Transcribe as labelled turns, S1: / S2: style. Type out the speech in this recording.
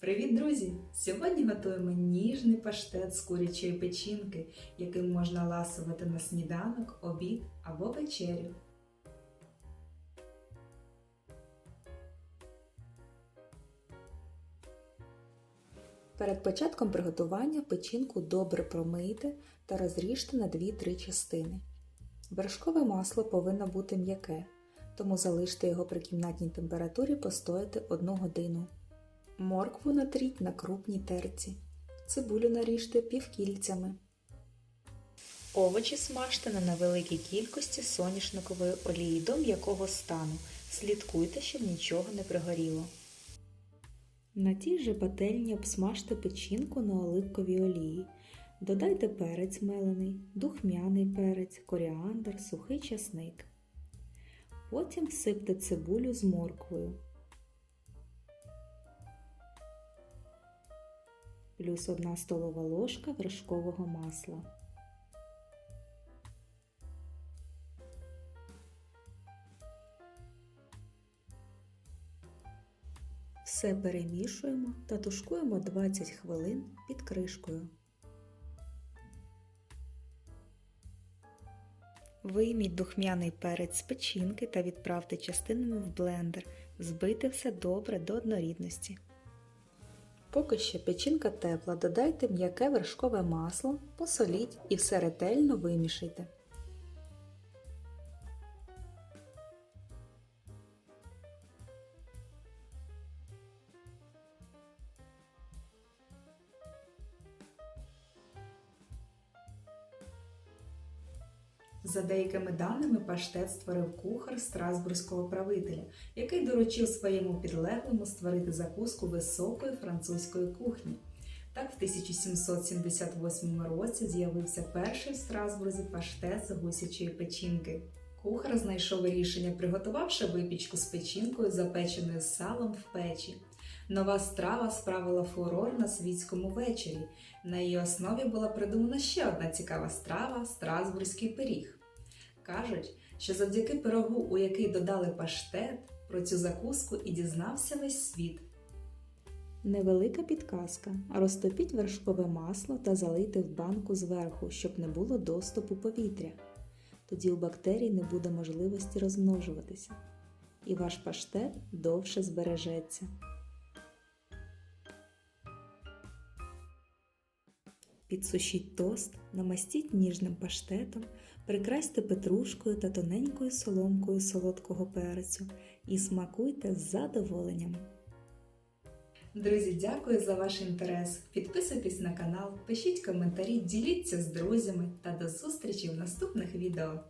S1: Привіт, друзі! Сьогодні готуємо ніжний паштет з курячої печінки, яким можна ласувати на сніданок, обід або вечерю. Перед початком приготування печінку добре промийте та розріжте на 2-3 частини. Вершкове масло повинно бути м'яке, тому залиште його при кімнатній температурі постояти 1 годину. Моркву натріть на крупній терці. Цибулю наріжте півкільцями. Овочі смажте на невеликій кількості соняшникової олії до м'якого стану. Слідкуйте, щоб нічого не пригоріло. На тій же пательні обсмажте печінку на оливковій олії. Додайте перець мелений, духмяний перець, коріандр, сухий часник. Потім всипте цибулю з морквою. Плюс 1 столова ложка вершкового масла. Все перемішуємо та тушкуємо 20 хвилин під кришкою. Вийміть духмяний перець з печінки та відправте частинами в блендер. Збийте все добре до однорідності. Поки що печінка тепла, додайте м'яке вершкове масло, посоліть і все ретельно вимішайте. За деякими даними, паштет створив кухар Страсбурзького правителя, який доручив своєму підлеглому створити закуску високої французької кухні. Так, в 1778 році з'явився перший в Страсбурзі паштет з гусячої печінки. Кухар знайшов рішення, приготувавши випічку з печінкою, запеченою салом в печі. Нова страва справила фурор на світському вечорі. На її основі була придумана ще одна цікава страва страсбурзький пиріг. Кажуть, що завдяки пирогу, у який додали паштет, про цю закуску і дізнався весь світ. Невелика підказка. Розтопіть вершкове масло та залийте в банку зверху, щоб не було доступу повітря. Тоді у бактерій не буде можливості розмножуватися. І ваш паштет довше збережеться. Підсушіть тост, намастіть ніжним паштетом, прикрасьте петрушкою та тоненькою соломкою солодкого перцю і смакуйте з задоволенням. Друзі, дякую за ваш інтерес. Підписуйтесь на канал, пишіть коментарі, діліться з друзями та до зустрічі в наступних відео.